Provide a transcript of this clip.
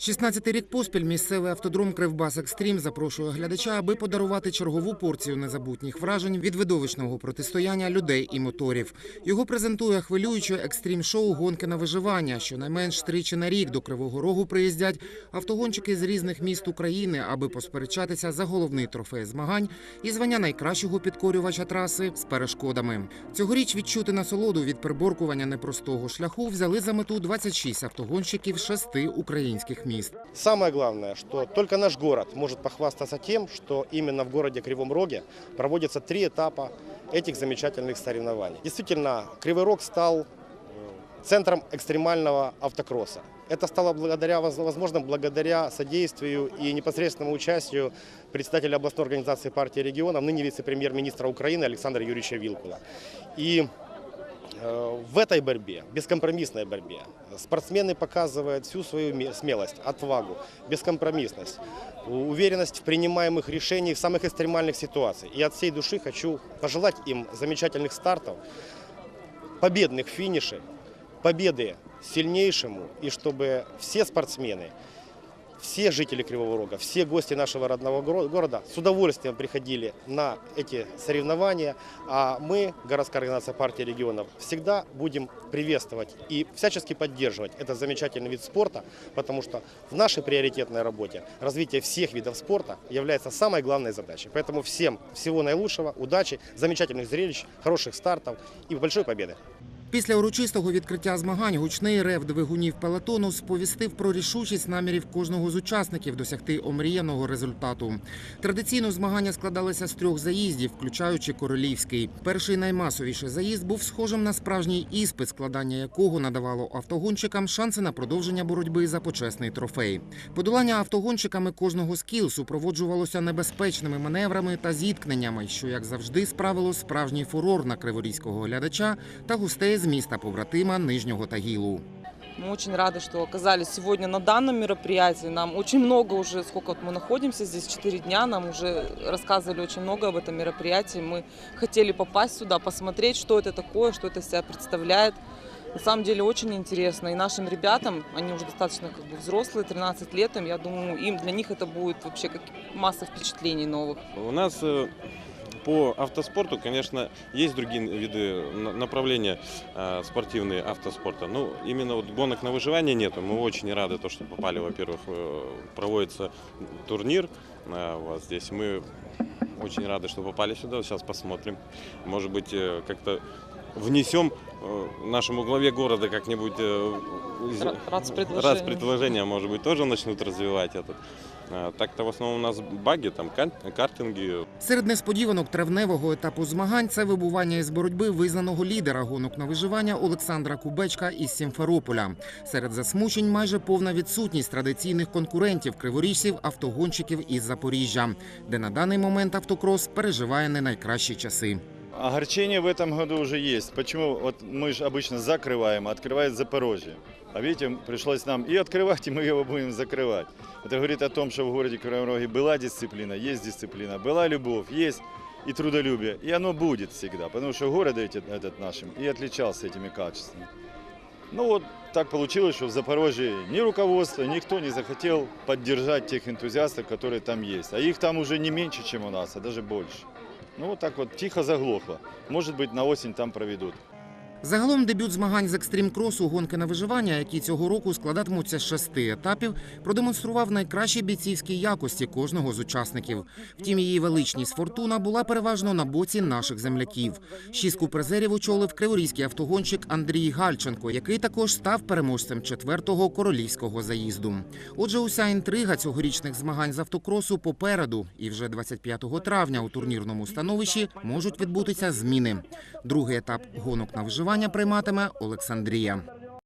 16-й рік поспіль місцевий автодром Кривбас Екстрім запрошує глядача, аби подарувати чергову порцію незабутніх вражень від видовищного протистояння людей і моторів. Його презентує хвилююче екстрім-шоу Гонки на виживання. Щонайменш тричі на рік до Кривого Рогу приїздять автогонщики з різних міст України, аби посперечатися за головний трофей змагань і звання найкращого підкорювача траси з перешкодами. Цьогоріч відчути насолоду від приборкування непростого шляху взяли за мету 26 автогонщиків шести українських міст. Самое главное, что только наш город может похвастаться тем, что именно в городе Кривом Роге проводятся три этапа этих замечательных соревнований. Действительно, Кривой Рог стал э, центром экстремального автокросса. Это стало благодаря, воз- возможно, благодаря содействию и непосредственному участию председателя областной организации партии регионов, ныне вице-премьер-министра Украины Александра Юрьевича Вилкула. И в этой борьбе, бескомпромиссной борьбе, спортсмены показывают всю свою ме- смелость, отвагу, бескомпромиссность, у- уверенность в принимаемых решениях в самых экстремальных ситуациях. И от всей души хочу пожелать им замечательных стартов, победных финишей, победы сильнейшему, и чтобы все спортсмены, все жители Кривого Рога, все гости нашего родного горо- города с удовольствием приходили на эти соревнования, а мы, городская организация партии регионов, всегда будем приветствовать и всячески поддерживать этот замечательный вид спорта, потому что в нашей приоритетной работе развитие всех видов спорта является самой главной задачей. Поэтому всем всего наилучшего, удачи, замечательных зрелищ, хороших стартов и большой победы. Після урочистого відкриття змагань гучний рев двигунів пелотону сповістив про рішучість намірів кожного з учасників досягти омріяного результату. Традиційно змагання складалися з трьох заїздів, включаючи королівський. Перший наймасовіший заїзд був схожим на справжній іспит, складання якого надавало автогонщикам шанси на продовження боротьби за почесний трофей. Подолання автогонщиками кожного з кіл супроводжувалося небезпечними маневрами та зіткненнями, що, як завжди, справило справжній фурор на криворізького глядача та гостей з міста побратима Нижнього Тагілу. Мы очень рады, что оказались сегодня на данном мероприятии. Нам очень много уже, сколько вот мы находимся здесь, 4 дня, нам уже рассказывали очень много об этом мероприятии. Мы хотели попасть сюда, посмотреть, что это такое, что это из себя представляет. На самом деле очень интересно. И нашим ребятам, они уже достаточно как бы взрослые, 13 лет им, я думаю, им для них это будет вообще как масса впечатлений новых. У нас э, по автоспорту, конечно, есть другие виды на- направления э, спортивные автоспорта. Ну, именно вот гонок на выживание нету. Мы очень рады, то, что попали, во-первых, э, проводится турнир э, у вас здесь. Мы очень рады, что попали сюда. Сейчас посмотрим. Может быть, э, как-то внесем э, нашему главе города как-нибудь из- Ра- рад с раз предложения, может быть, тоже начнут развивать этот. А, Так-то в основном у нас баги, там кан- картинги, Серед несподіванок травневого етапу змагань це вибування із боротьби визнаного лідера гонок на виживання Олександра Кубечка із Сімферополя. Серед засмучень майже повна відсутність традиційних конкурентів криворіжців автогонщиків із Запоріжжя, де на даний момент автокрос переживає не найкращі часи. Огорчение в этом году уже есть. Почему? Вот мы же обычно закрываем, а открывает Запорожье. А видите, пришлось нам и открывать, и мы его будем закрывать. Это говорит о том, что в городе Кривом Роге была дисциплина, есть дисциплина, была любовь, есть и трудолюбие. И оно будет всегда, потому что город этот нашим и отличался этими качествами. Ну вот так получилось, что в Запорожье ни руководство, никто не захотел поддержать тех энтузиастов, которые там есть. А их там уже не меньше, чем у нас, а даже больше. Ну вот так вот тихо заглохло. Может быть на осень там проведут. Загалом дебют змагань з екстрім-кросу гонки на виживання, які цього року складатимуться з шести етапів, продемонстрував найкращі бійцівські якості кожного з учасників. Втім, її величність фортуна була переважно на боці наших земляків. Шістку призерів очолив криворізький автогонщик Андрій Гальченко, який також став переможцем четвертого королівського заїзду. Отже, уся інтрига цьогорічних змагань з автокросу попереду, і вже 25 травня у турнірному становищі можуть відбутися зміни. Другий етап гонок на виживання прийматиме Олександрія.